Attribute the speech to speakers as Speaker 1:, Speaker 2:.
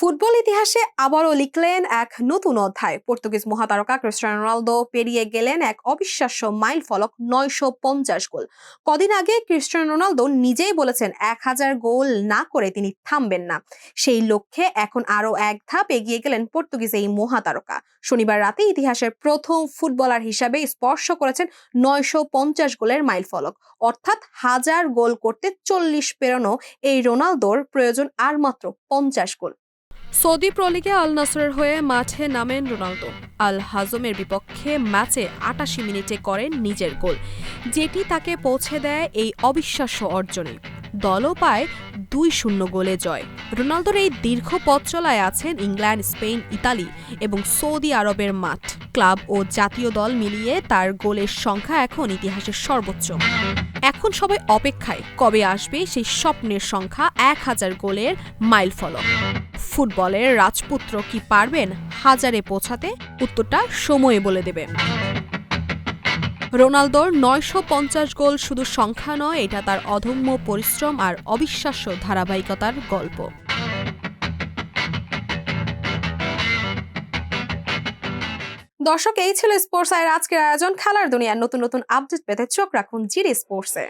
Speaker 1: Football ইতিহাসে আবারও লিখলেন এক নতুন অধ্যায়। পর্তুগিজ মহাতারকা ক্রিস্টিয়ানো রোনালদো পেরিয়ে গেলেন এক অবিশ্বাস্য মাইল ফলক নয়শো পঞ্চাশ গোল। কদিন আগে ক্রিস্টিয়ানো রোনালদো নিজেই বলেছেন, এক হাজার গোল না করে তিনি থামবেন না। সেই লক্ষ্যে এখন আরও এক ধাপ এগিয়ে গেলেন পর্তুগিজ এই মহাতারকা। শনিবার রাতে ইতিহাসের প্রথম ফুটবলার হিসাবে স্পর্শ করেছেন নয়শো পঞ্চাশ গোলের মাইল ফলক। অর্থাৎ হাজার গোল করতে চল্লিশ পেরোনো এই রোনালদোর প্রয়োজন আর মাত্র পঞ্চাশ গোল। সৌদি প্রো লিগে আল নাসরের হয়ে মাঠে নামেন রোনালদো। আল হাজমের বিপক্ষে ম্যাচে আটাশি মিনিটে করেন নিজের গোল। যেটি তাকে পৌঁছে দেয় এই অবিশ্বাস্য অর্জনে। দলও পায় দুই শূন্য গোলে জয়। রোনালদোর এই দীর্ঘ পথ চলায় আছেন ইংল্যান্ড, স্পেন, ইতালি এবং সৌদি আরবের মাঠ। ক্লাব ও জাতীয় দল মিলিয়ে তার গোলের সংখ্যা এখন ইতিহাসের সর্বোচ্চ। এখন সবাই অপেক্ষায় কবে আসবে সেই স্বপ্নের সংখ্যা এক হাজার গোলের মাইল ফলক ফুটবলের রাজপুত্র কি পারবেন হাজারে পৌঁছাতে? উত্তরটা সময়ে বলে দেবে। রোনালদোর নয়শো পঞ্চাশ গোল শুধু সংখ্যা নয়, এটা তার অদম্য পরিশ্রম আর অবিশ্বাস্য ধারাবাহিকতার গল্প। দর্শক, এই ছিল স্পোর্টস আয়ের আজকের আয়োজন, খেলার দুনিয়ার নতুন নতুন আপডেট পেতে চোখ রাখুন জিডি স্পোর্টসে